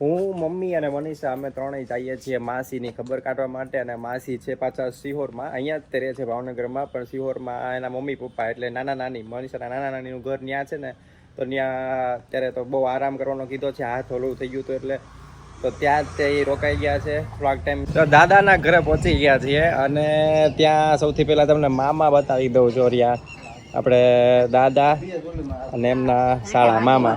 હું, મમ્મી અને મનીષા, અમે ત્રણેય જઈએ છીએ માસીની ખબર કાઢવા માટે અને માસી છે પાછા સિહોરમાં. અહીંયા જ તે રહે છે ભાવનગરમાં, પણ સિહોરમાં એના મમ્મી પપ્પા એટલે નાના નાની, મનીષાના નાના નાનીનું ઘર ત્યાં છે ને, તો ત્યાં અત્યારે તો બહુ આરામ કરવાનો કીધો છે, હાથ ઓલું થઈ ગયું હતું એટલે. તો ત્યાં જ તે રોકાઈ ગયા છે, થોડાક ટાઈમ. તો દાદાના ઘરે પહોંચી ગયા છીએ અને ત્યાં સૌથી પહેલાં તમને મામા બતાવી દઉં છું રહ્યા આપણે દાદા અને એમના સાળા મામા.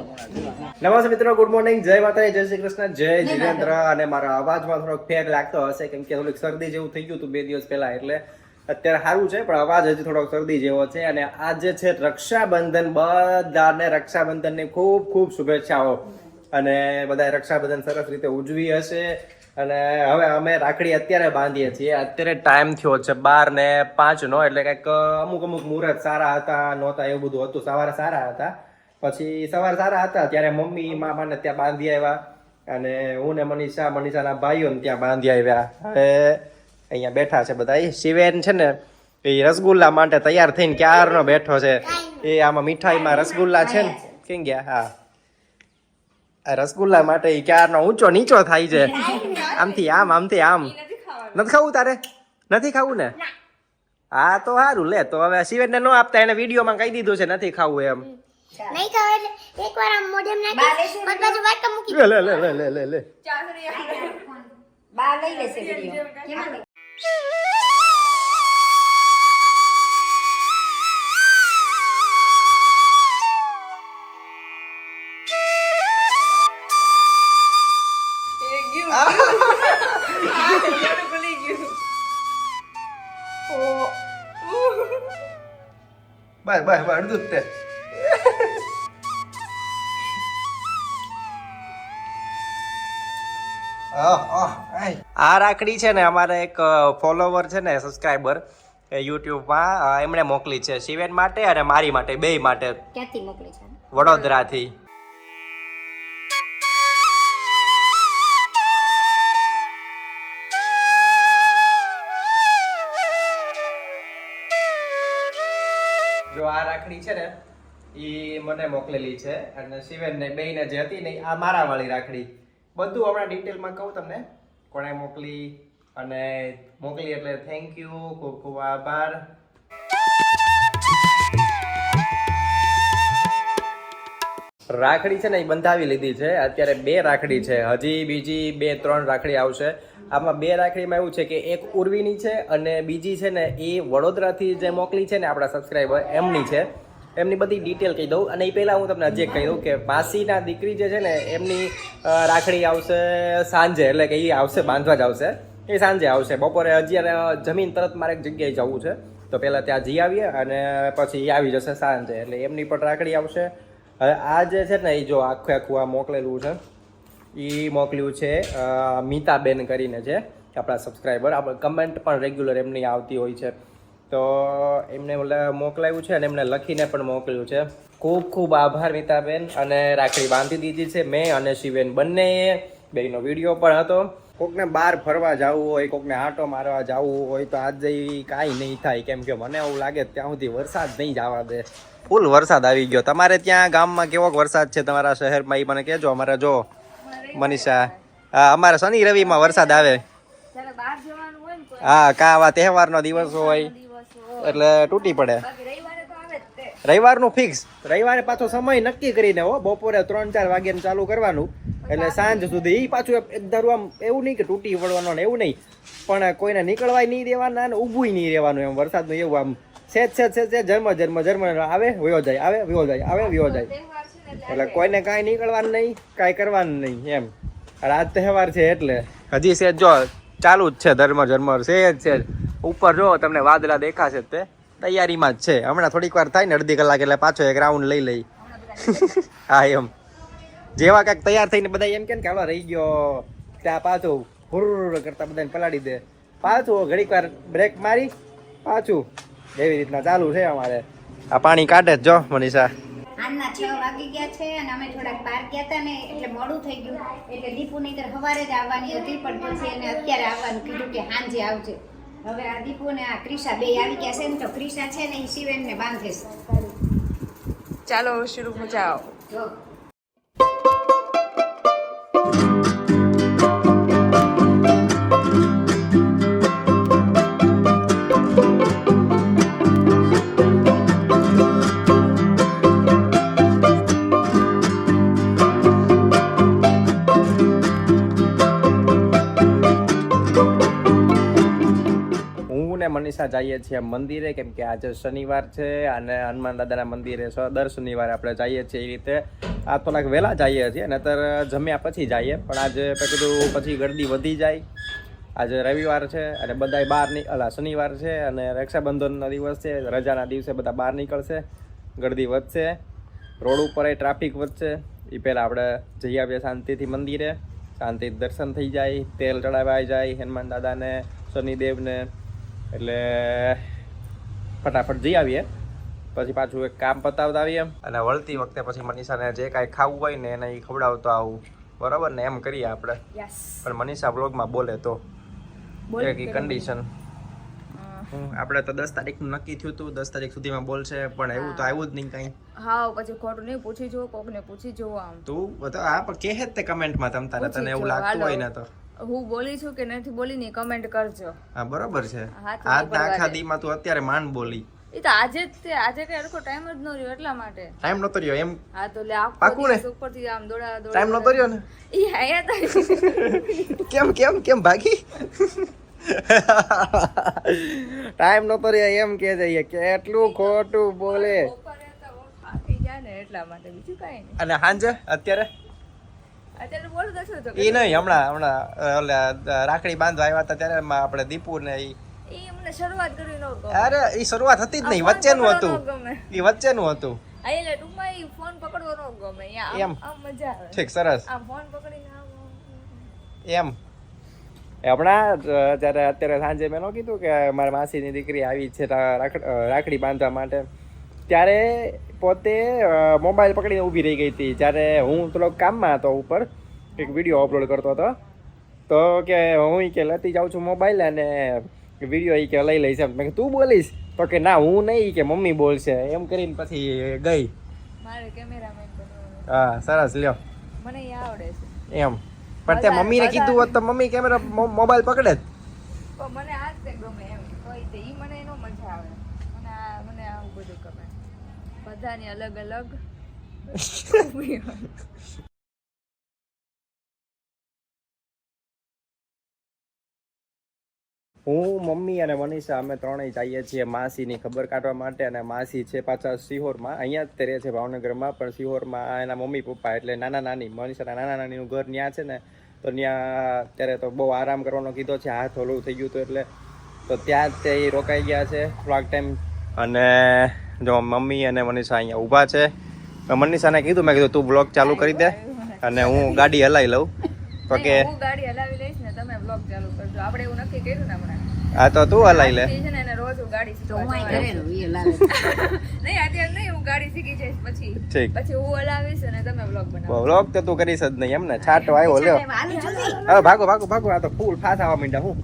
નમસ્તે મિત્રો ગુડ મોર્નિંગ જય માતા જય શ્રી કૃષ્ણ, જય જીવેન્દ્ર અને મારા અવાજમાં થોડોક ફેર લાગતો હશે, કેમ કે થોડીક શરદી જેવું થઈ ગયું હતું બે દિવસ પહેલા, એટલે અત્યારે સારું છે, પણ અવાજ હજી થોડોક શરદી જેવો છે. અને આ જે છે રક્ષાબંધન, બધાને રક્ષાબંધનની ખૂબ ખૂબ શુભેચ્છાઓ. અને બધા રક્ષાબંધન સરસ રીતે ઉજવી હશે. અને હવે અમે રાખડી અત્યારે બાંધીએ છીએ. અત્યારે ટાઈમ થયો છે બાર ને પાંચ નો એટલે કંઈક અમુક અમુક મુહૂર્ત સારા હતા, નહોતા એવું બધું હતું. સવારે સારા હતા. પછી સવાર સારા હતા, ત્યારે મમ્મી, મામાને ત્યાં બાંધી આવ્યા. અને હું ને મનીષા, મનીષાના ભાઈઓને ત્યાં બાંધી આવ્યા. હવે અહીંયા બેઠા છે બધા. એ શિવેન છે ને, એ રસગુલ્લા માટે તૈયાર થઈને ક્યારનો બેઠો છે? એ આમાં મીઠાઈમાં રસગુલ્લા છે ને? કેમ ગયા? હા. રસગુલ્લા માટે ક્યારનો ઊંચો નીચો થાય છે. આમથી આમ આમથી આમ. નથી ખાવું તારે? નથી ખાવું ને? હા તો સારું લે. તો હવે શિવેનને ન આપતા એને વિડીયોમાં કહી દીધું છે નથી ખાવું એમ. નહીં ખાવ એટલે એકવાર આમ મોઢેમ નાખી મત બાજુ વાટકા મૂકી લે લે લે લે લે લે લે. બા લઈ લેશે વીડિયો કેમ નહીં? બસ બસ બસ અડધું તે. આ રાખડી છે ને અમારે એક ફોલોવર છે ને સબસ્ક્રાઈબર યુટ્યુબમાં એમણે મોકલી છે. શિવેન માટે અને મારી માટે બે માટે. ક્યાંથી મોકલી છે? વડોદરાથી. રાખડી છે ને એ મને મોકલેલી છે. અને શિવેનને, બેયને જે હતી ને આ મારા વાળી રાખડી. બધું હમણાં ડિટેલમાં કહું તમને. કોણે મોકલી અને મોકલી એટલે થેન્ક યુ ખૂબ ખૂબ આભાર. રાખડી છે ને એ બંધાવી લીધી છે. અત્યારે બે રાખડી છે. હજી બીજી બે, ત્રણ રાખડી આવશે. આમાં બે રાખડીમાં એવું છે કે એક ઉર્વીની છે અને બીજી છે ને એ વડોદરાથી જે મોકલી છે ને આપણા સબસ્ક્રાઈબર એમની છે. એમની બધી ડિટેલ કહી દઉં. અને એ પહેલાં હું તમને હજી કહી દઉં કે માસીના દીકરી જે છે ને, એમની રાખડી આવશે સાંજે, એટલે કે એ આવશે, બાંધવા જ આવશે. એ સાંજે આવશે. બપોરે હજી જમીન તરત મારે એક જગ્યાએ જવું છે. તો પહેલાં ત્યાં જઈ આવીએ અને પછી આવી જશે સાંજે. એટલે એમની પણ રાખડી આવશે. હવે આ જે છે ને એ જો આખું આખું આ મોકલેલું છે. એ મોકલ્યું છે મીતાબેન કરીને છે, આપણા સબસ્ક્રાઈબર આપણે કમેન્ટ પણ રેગ્યુલર એમની આવતી હોય છે. તો એમને ઓલા મોકલાવ્યું છે અને એમને લખીને પણ મોકલ્યું છે. ખૂબ ખૂબ આભાર મિતાબેન અને રાખડી બાંધી દીધી છે મેં અને શિવેન બંને બેનો વીડિયો પણ હતો. કોકને બહાર ફરવા જવું હોય કોકને આંટો મારવા જવું હોય તો આજે કાંઈ નહીં થાય. કેમ કે મને એવું લાગે ત્યાં સુધી વરસાદ નહીં જવા દે. ફૂલ વરસાદ આવી ગયો. તમારે ત્યાં ગામમાં કેવો વરસાદ છે તમારા શહેરમાં? એ મને કહેજો. અમારે જો મનીષા હા અમારે શનિ રવિમાં વરસાદ આવે. હા કા આવા તહેવારનો દિવસ હોય. એટલે તૂટી પડે. બાકી રવિવારે તો આવે જ તે. રવિવારનું ફિક્સ રવિવારે પાછો સમય નક્કી કરીને હો બપોરે ત્રણ ચાર વાગ્યાને ચાલુ કરવાનું. એટલે સાંજ સુધી એ પાછું એક- ધારું આમ એવું નહીં કે તૂટી પડવાનો ને એવું નહીં. પણ કોઈને નીકળવાય નહીં દેવાના ને ઊભું નહીં રહેવાનું એમ. વરસાદનું એવું આમ સેજ સેજ સેજ સેજ જન્મ જન્મ જન્મ આવે વયો જાય આવે વયો જાય આવે વયો જાય. એટલે કોઈને કાંઈ નીકળવાનું નહીં કાંઈ કરવાનું નહીં એમ. રાત તહેવાર છે એટલે. હજી સેજ જો ચાલુ જ છે, ધર્મ ઝરમર જ છે. ઉપર જો તમને વાદળા દેખાશે તે. તૈયારીમાં જ છે. હમણાં થોડીક વાર થાય ને અડધી કલાક એટલે પાછો એક રાઉન્ડ લઈ લઈ. હા, એમ. જેવા કાંઈક તૈયાર થઈને બધા એમ કે ને હાલો, રહી ગયો. ત્યાં પાછું હુર કરતા બધાને પલાડી દે. પાછું ઘડીક વાર બ્રેક મારી, પાછું. એવી રીતના ચાલુ છે અમારે. આ પાણી કાઢે જ જો, મનીષા. હાલના છ વાગી ગયા છે અને અમે થોડાક બહાર ગયા હતા ને એટલે મોડું થઈ ગયું. એટલે દીપુ નહીં સવારે જ આવવાની હતી પણ પછી એને અત્યારે આવવાનું કીધું કે સાંજે આવજે. હવે આ દીપુ ને આ ક્રિષા બે આવી ગયા છે ને તો ક્રિષા છે ને એ શિવેન ને બાંધે ચાલો શરૂ મજાઓ જો. મનીષા જઈએ છીએ મંદિરે, કેમ કે આજે શનિવાર છે અને હનુમાન દાદાના મંદિરે દર શનિવારે આપણે જઈએ છીએ એ રીતે. આ થોડાક વહેલા જઈએ છીએ નતર જમ્યા પછી જઈએ. પણ આજે કીધું પછી ગરદી વધી જાય. આજે રવિવાર છે અને બધાય બહાર અલા, શનિવાર છે અને રક્ષાબંધનનો દિવસ છે. રજાના દિવસે બધા બહાર નીકળશે. ગરદી વધશે. રોડ ઉપર ટ્રાફિક વધશે. એ પહેલાં આપણે જઈ આવીએ શાંતિથી મંદિરે. શાંતિથી દર્શન થઈ જાય. તેલ ચડાવાઈ જાય હનુમાન દાદાને, શનિદેવને. એટલે ફટાફટ જઈ આવીએ. પછી પાછું એક કામ પતાવતા આવીએ અને વળતી વખતે પછી મનીષાને જે કાંઈ ખાવું હોય ને એને એ ખવડાવતો આવું. બરાબર ને એમ કરીએ આપણે. પણ મનીષા બ્લોગમાં બોલે તો. એક કન્ડિશન આપણે તો દસ તારીખનું નક્કી થયું હતું. દસ તારીખ સુધીમાં બોલશે પણ એવું તો આવ્યું જ નહીં કાંઈ. હા પછી ખોટું નહીં પૂછી જુઓ કોકને પૂછી જુઓ આમ. તું બધા આ પણ કહે જ તે કમેન્ટમાં તમ તારે તને એવું લાગતું હોય ને તો. હું બોલી છું કે નથી બોલી ની કમેન્ટ કરજો. હા બરોબર છે. બરાબર આખા. દીમાં તું અત્યારે માંડ બોલી. એ તો આજે જ તે આજે કઈ હરખો ટાઈમ જ ન રહ્યો એટલા માટે. ટાઈમ નતો રહ્યો એમ હા તો લે આખો પાકું ને? ઉપરથી આમ દોડા દોડા ટાઈમ નતો રહ્યો ને? ઈ આયા તો કેમ કેમ કેમ ભાગી? ટાઈમ નતો રહ્યો એમ કે છે કેટલું ખોટું બોલે. બપોરે તો ને એટલા માટે બીજું કઈ નહીં. અને હાંજે અત્યારે અત્યારે બોલું તો છું તો એ નહીં હમણાં હમણાં ઓલે રાખડી બાંધવા આવ્યા હતા ત્યારે આપણે દીપુ ને ઈ એ શરૂઆત કરવી અરે ઈ શરૂઆત હતી જ નહીં વચ્ચેનું હતું. એ ઈ વચ્ચેનું હતું. ઠીક સરસ. એમ. હમણાં જ્યારે અત્યારે સાંજે મેં ન કીધું કે મારા માસીની દીકરી આવી છે રાખડી બાંધવા માટે ત્યારે પોતે મોબાઈલ પકડીને ઊભી રહી ગઈ હતી. જ્યારે હું થોડો કામમાં હતો ઉપર એક વીડિયો અપલોડ કરતો હતો. તો કે હું કે લતી જાઉં છું મોબાઈલ અને વીડિયો એ કે લઈ લઈશ એમ. મેં તું બોલીશ? તો કે ના હું નહીં. કે મમ્મી બોલશે. એમ કરીને પછી ગઈ. હા સરસ લ્યો. મને આવડે છે. એમ. પણ તે મમ્મીને કીધું હોત તો મમ્મી કેમેરા મોબાઈલ પકડે જ. મને આ જ તે ગમે એમ કોઈ તે ઈ મને એનો મજા આવે મને આ મને આવું બધું ગમે બધાની અલગ અલગ. હું, મમ્મી અને મનીષા અમે ત્રણેય જઈએ છીએ માસીની ખબર કાઢવા માટે અને માસી છે પાછા સિહોરમાં. અહીંયા જ તે છે ભાવનગરમાં, પણ સિહોરમાં એના મમ્મી પપ્પા એટલે નાના નાની, મનીષાના નાના નાનીનું ઘર ત્યાં છે ને, તો ત્યાં અત્યારે તો બહુ આરામ કરવાનો કીધો છે, હાથ હોલું થઈ ગયું હતું એટલે, તો ત્યાં જ તે રોકાઈ ગયા છે થોડાક ટાઈમ અને જો મમ્મી અને મનીષા અહીંયા ઊભા છે. મેં મનીષાને કીધું મેં કીધું તું બ્લોગ ચાલુ કરી દે અને હું ગાડી હલાવી લઉં. તો કે હું ગાડી હલાવી લઈશ ને તમે બ્લોગ ચાલુ કરજો. આપણે એવું નક્કી કર્યું ને હમણાં. આ તો તું હલાવી લે. છે ને રોજ હું ગાડી તો શીખવા હું કરેલું એ લાવે નહીં અત્યારે નહીં હું ગાડી શીખી જઈશ પછી. ઠીક. પછી હું હલાવીશ અને તમે બ્લોગ બનાવો. વ્લોગ તો તું કરીશ જ નહીં એમ ને? છાંટો આવ્યો લ્યો. હવે ભાગો ભાગો ભાગો આ તો ફૂલ ફાસ આવવા માંડ્યા હું.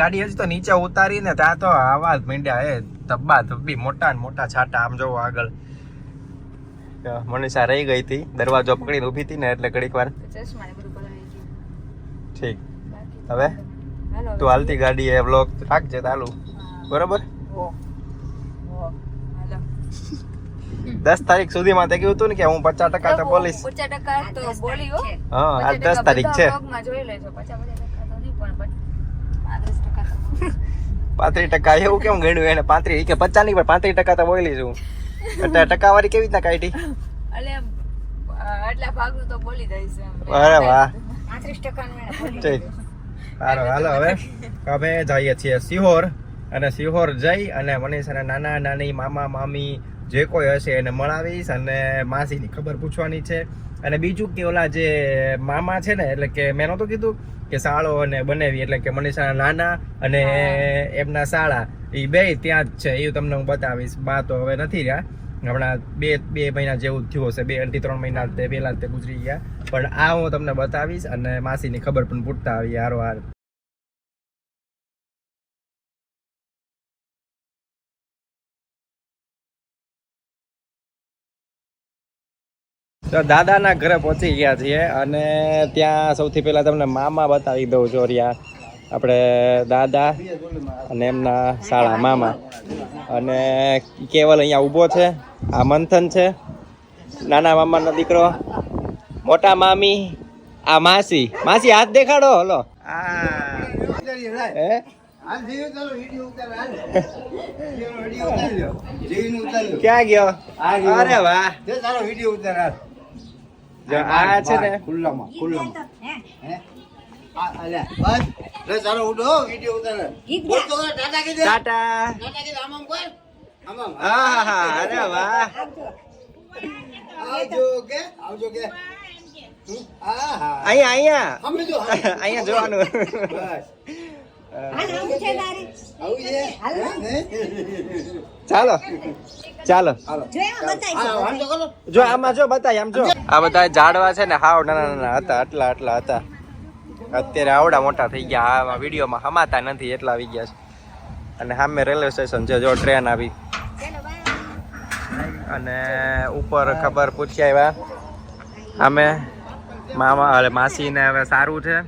ગાડી હજી તો નીચે ઉતારી ને ત્યાં તો આવા જ માંડ્યા એ ધબ્બા ધબ્બી મોટા ને મોટા છાટા. આમ જોવો આગળ. મનીષા રહી ગઈ હતી દરવાજો પકડીને ઊભી હતી ને એટલે ઘડીક વાર. ચશ્મા ને બધું ભરાઈ ગયું. ઠીક. હવે? તું હાલતી ગાડી એ વ્લોગ રાખજે ચાલુ. બરોબર? દસ તારીખ સુધીમાં તે કીધું હતું ને કે હું પચાસ ટકા તો બોલીશ. પચાસ ટકા તો બોલી હા આજ દસ તારીખ છે. જોઈ લેજો. પચાસ પચાસ ટકા તો નહીં પણ પાંત્રીસ ટકા એવું કેમ ગણ્યું એને? પાંત્રીસ કે પચાસ નહીં પણ પાંત્રીસ ટકા તો બોલી છું. એટલે ટકાવારી કેવી રીતના કાઢી? એટલે ભાગનું તો બોલી દઈશ અરે વાહ. પાંત્રીસ ટકા સારું હાલો હવે અમે જઈએ છીએ સિહોર અને સિહોર જઈ અને મનીષ અને નાના નાની મામા મામી જે કોઈ હશે એને મળાવીશ અને માસીની ખબર પૂછવાની છે. અને બીજું કે ઓલા જે મામા છે ને એટલે કે મેં નહોતું કીધું કે સાળો અને બનેવી એટલે કે મનીષાના નાના અને એમના સાળા એ બે ત્યાં જ છે એ તમને હું બતાવીશ. બા તો હવે નથી રહ્યા. હમણાં બે બે મહિના જેવું થયું હશે બે અઢી ત્રણ મહિના તે પહેલા જ તે ગુજરી ગયા. પણ આ હું તમને બતાવીશ અને માસીની ખબર પણ પૂછતા આવી હારો હાર. તો દાદાના ઘરે પહોંચી ગયા છીએ અને ત્યાં સૌથી પહેલાં તમને મામા બતાવી દઉં ચોરિયા આપણે દાદા અને એમના સાળા મામા. અને કેવલ અહીંયા ઊભો છે આ મંથન છે. નાના મામાનો દીકરો મોટા મામી આ માસી. માસી હાથ દેખાડો હલો. હે? હાલ જીવ ચાલો વીડિયો ઉતાર હાલ જીવનો વીડિયો ઉતારી લ્યો જીવનું ઉતારી લ્યો ક્યાં ગયો? અરે વાહ. તારો વીડિયો ઉતાર આ છે ને. ખુલ્લામાં ખુલ્લામાં. હે? અહીંયા અહીંયા. અહીંયા જોવાનું? ચાલો ચાલો. જો એમાં બતાય. હા વાંધો કરો. જો આમાં જો બતાય આમ જો. આ બધા ઝાડવા છે ને, હાવ નાના નાના હતા, આટલા આટલા હતા. અત્યારે આવડા મોટા થઈ ગયા, આ વિડીયોમાં હમાતા નથી એટલા આવી ગયા છે. અને સામે રેલવે સ્ટેશન છે, જો ટ્રેન આવી. અને ઉપર ખબર પૂછી આવ્યા. અમે મામા, અરે માસીને હવે સારું છે.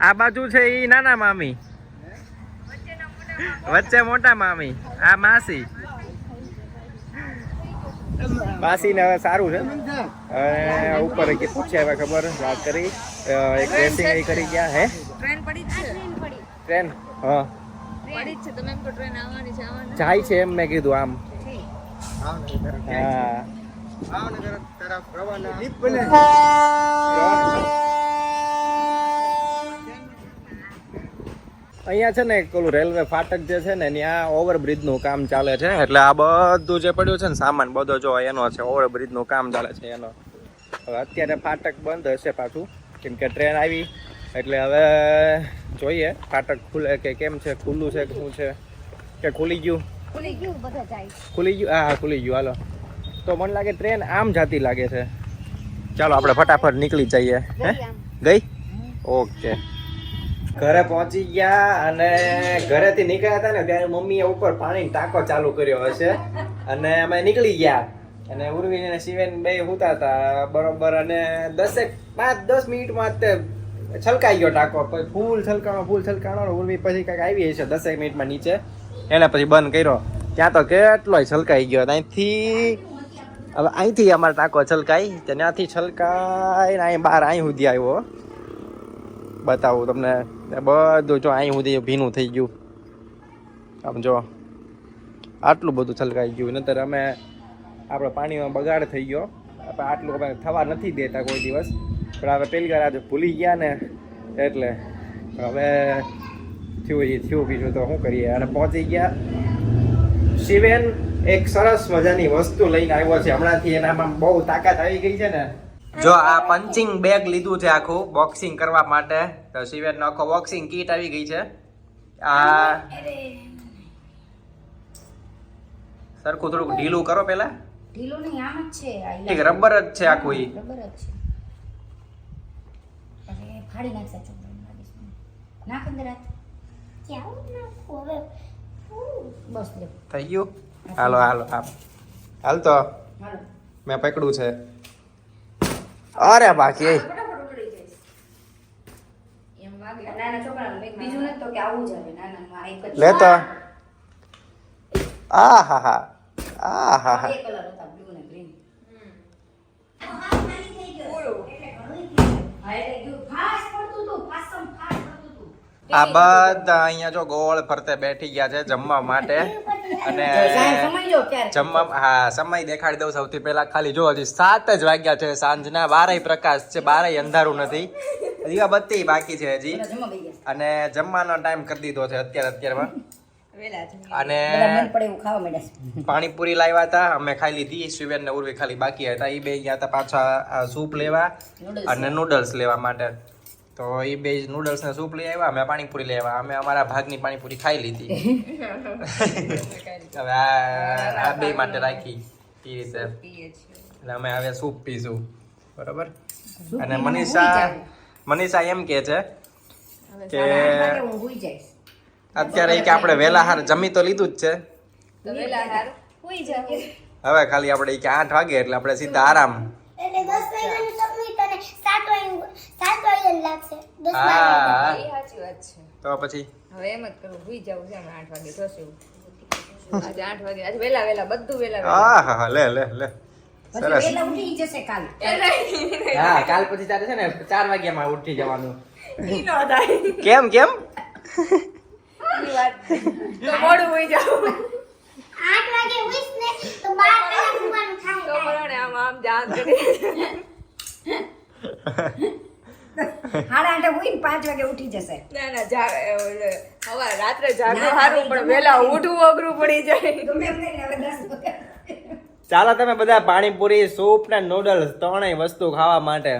આ બાજુ છે એ નાના મામી. વચ્ચે મોટા મામી. આ માસી. માસીને હવે સારું છે. અને ઉપર કે પૂછ્યા હવે ખબર વાત કરી. એક ડ્રેસિંગ એ કરી ગયા હે? ટ્રેન પડી છે. ટ્રેન? હા. પડી છે. તમે એમ તો ટ્રેન આવવાની છે આવવાની જાય છે એમ મેં કીધું આમ. હા ભાવનગર તરફ રવાના દીપ બને અહીંયા છે ને એક ઓલું રેલવે ફાટક જે છે ને ત્યાં ઓવરબ્રિજનું કામ ચાલે છે. એટલે આ બધું જે પડ્યું છે ને સામાન બધો જો એનો છે ઓવરબ્રિજનું કામ ચાલે છે એનો. હવે અત્યારે ફાટક બંધ હશે પાછું કેમ કે ટ્રેન આવી. એટલે હવે જોઈએ ફાટક ખુલે કે કેમ છે ખુલ્લું છે કે શું છે? કે ખુલી ગયું? ખુલી ગયું બધા જાય. ખુલી ગયું? હા હા ખુલી ગયું હાલો. તો મને લાગે ટ્રેન આમ જાતી લાગે છે. ચાલો આપણે ફટાફટ નીકળી જઈએ. હે? ગઈ? ઓકે. ઘરે પહોંચી ગયા અને ઘરેથી નીકળ્યા હતા ને ત્યારે મમ્મીએ ઉપર પાણી ટાંકો ચાલુ કર્યો હશે. અને અમે નીકળી ગયા. અને ઉર્વી અને શિવેન બે હુતા હતા. બરોબર, અને દસેક, પાંચ, દસ મિનિટમાં તે છલકાઈ ગયો ટાંકો. પછી ફૂલ છલકાણો ફૂલ છલકાણો ઉર્વી પછી કાંઈક આવી હશે દસેક મિનિટમાં નીચે. એને પછી બંધ કર્યો. ત્યાં તો કેટલોય છલકાઈ ગયો. અહીંથી, હવે અહીંથી અમારો ટાંકો છલકાઈ, ત્યાંથી છલકાઈને અહીં બહાર અહીં સુધી આવ્યો. બતાવું તમને. બધું જો અહીં સુધી ભીનું થઈ ગયું. આમ જો, આટલું બધું છલકાઈ ગયું. નતર અમે આપણે પાણીમાં બગાડ થઈ ગયો. આપણે આટલું અમે થવા નથી દેતા કોઈ દિવસ. પણ હવે પેલી વાર આજે ભૂલી ગયા ને, એટલે હવે થયું એ, થયું બીજું તો શું કરીએ? અને પહોંચી ગયા. શિવેન એક સરસ મજાની વસ્તુ લઈને આવ્યો છે. હમણાંથી એનામાં બહુ તાકાત આવી ગઈ છે ને. જો આ પંચિંગ બેગ લીધું છે આખું બોક્સિંગ કરવા માટે તો શિવેન નો આખો બોક્સિંગ કીટ આવી ગઈ છે. આ સરખું થોડુંક ઢીલું કરો પેલા ઢીલું નહીં આમ જ છે. ઠીક રબર જ છે આખું ઈ. રબર જ છે. ફાડી નાખશે નાખ અંદર હાથ. ક્યાં નાખું હવે? બસ થઈ ગયું? હાલો હાલો હાલ. હાલ. તો મેં પકડું છે. અરે બાકી લેતો. આ હા હા. આ હા હા. આ બધા અહીંયા જો ગોળ ફરતે બેઠી ગયા છે જમવા માટે. અને જમવા હા સમય દેખાડી દઉં સૌથી પહેલા. ખાલી જો હજી સાત જ વાગ્યા છે. સાંજના બારેય પ્રકાશ છે બારેય અંધારું નથી. દીવાબત્તી બાકી છે હજી. અને જમવાનો ટાઈમ કરી દીધો છે અત્યારે અત્યારમાં. અને પાણીપુરી લાવ્યા હતા. અમે ખાઈ લીધી. સુવેન ને ઉર્વી ખાલી બાકી હતા. એ બે ગયા હતા પાછા સૂપ લેવા અને નૂડલ્સ લેવા માટે. તો એ બે નૂડલ્સ ને સૂપ લઈ આવ્યા અમે પાણીપુરી લઈ આવ્યા. અમે અમારા ભાગની પાણીપુરી ખાઈ લીધી. હવે આ બે માટે રાખી એ રીતે. એટલે અમે હવે સૂપ પીશું. બરાબર? અને મનીષા મનીષા એમ કે છે કે અત્યારે કે આપણે વહેલા હાર જમી તો લીધું જ છે. વેલા હવે ખાલી આપણે કે આઠ વાગે એટલે આપણે સીધા આરામ. તો પછી? હવે એમ જ કરું હોઈ જવું છે આઠ વાગે થશે આજે આઠ વાગે આજે વેલા વેલા બધું વેલા હા હા હા લે લે લે. સરસ. વહેલા ઉઠી જશે કાલ. હા કાલ પછી તારે છે ને ચાર વાગ્યામાં ઉઠી જવાનું. કેમ કેમ? તો મોડું હોઈ જાવ આઠ વાગે ઉઈશ ને તો બાર કલાક સુવાનું તો બરાબર આમ આમ જાણ કરી. સાડા આઠે ઉઠીને પાંચ વાગે ઉઠી જશે. ના ના જાગે હવા રાત્રે જાગવું સારું પણ વેલા ઉઠવું અઘરું પડી જાય. ગમે એમ નહીં હવે દસ ચાલો તમે બધા પાણીપુરી સૂપ ને નૂડલ્સ ત્રણેય વસ્તુ ખાવા માટે.